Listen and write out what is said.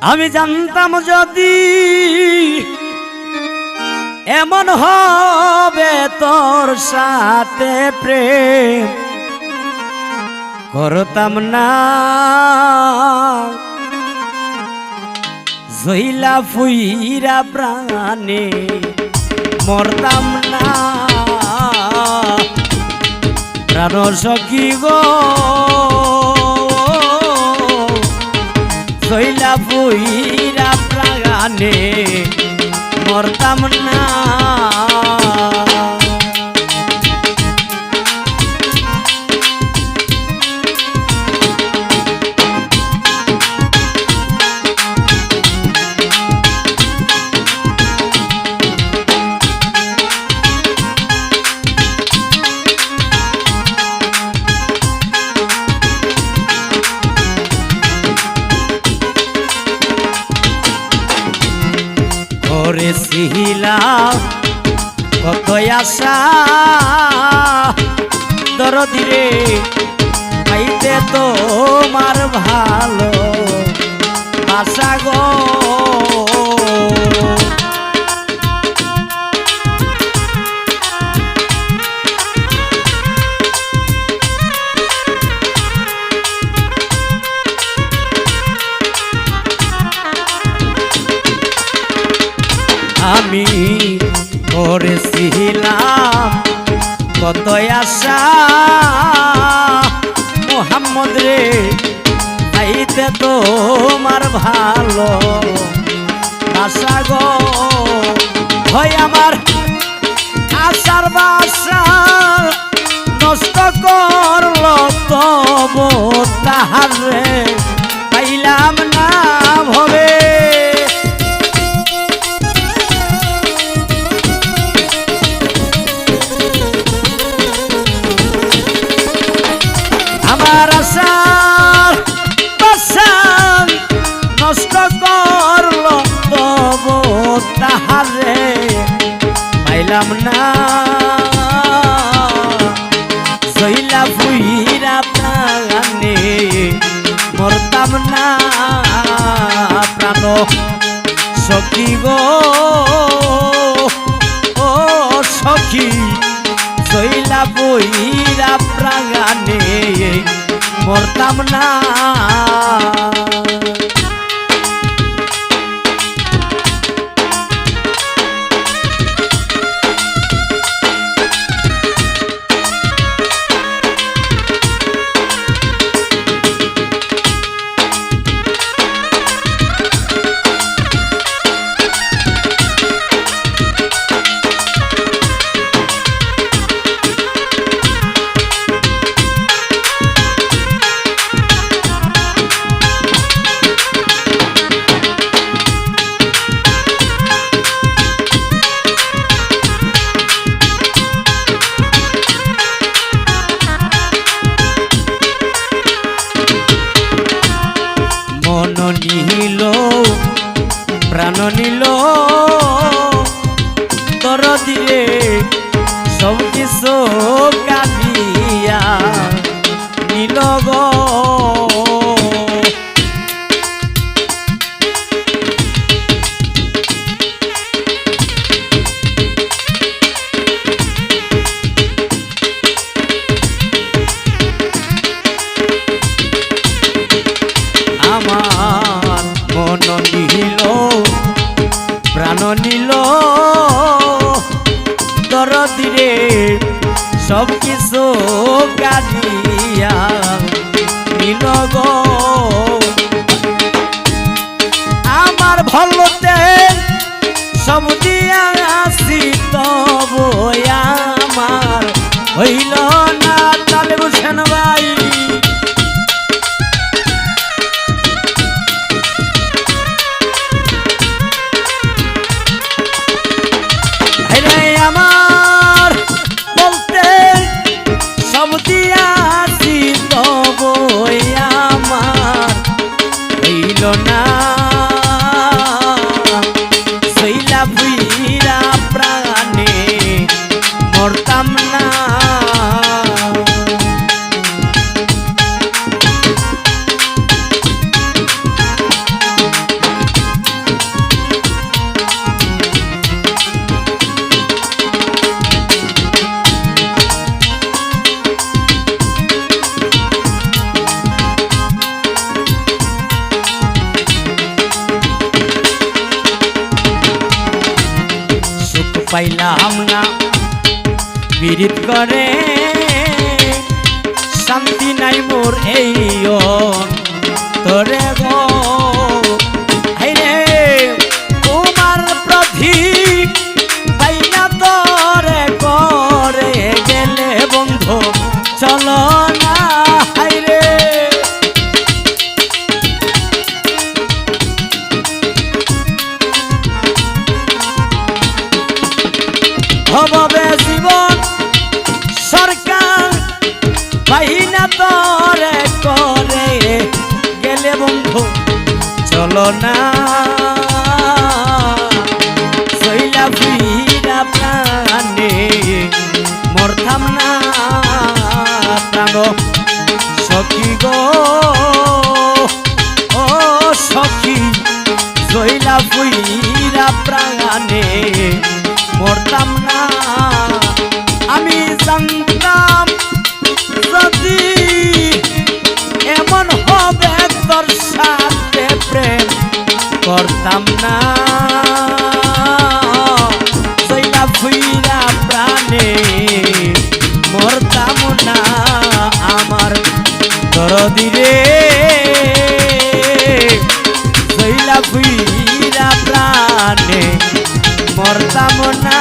আমি জানতাম যদি এমন হবে তোর সাথে প্রেম, করতাম না। জইলা ফুইরা প্রাণে মরতাম না। প্রাণ সখী গো জইলা প্রাগানে মরতাম না। করেছিলাম কত আশা দরদিরে পাইতে তোমার ভালো আশা গো তোমার ভালো আশা গো। হয় আমার আশার বাসা নষ্ট করল তব তাহারে পাইলাম না ভবে। আমার আশার পাইলাম না সইলা ফুইরা প্রাণে মরতাম না, প্রাণ সখী গো। ও সখী, সইলা মরতাম না। নিল গো। আমার মন নিল প্রাণ নিল। দরদিরে সব কিছু কাটিয়া আমার ভলতে সব দিয়া না বিরিত করে। শান্তি নাই মোর এই তোরে গো তোমার চলো না। সইলা ফিরা প্রাণে মরথাম না। প্রাণ সখী গো, ও সখী জইলা ফুইরা প্রাণে মরতাম না। আমি জানতাম যদি করতাম না। জইলা ফুইরা প্রাণে মরতাম না আমার দরদিরে রে। জইলা ফুইরা প্রাণে মরতাম না।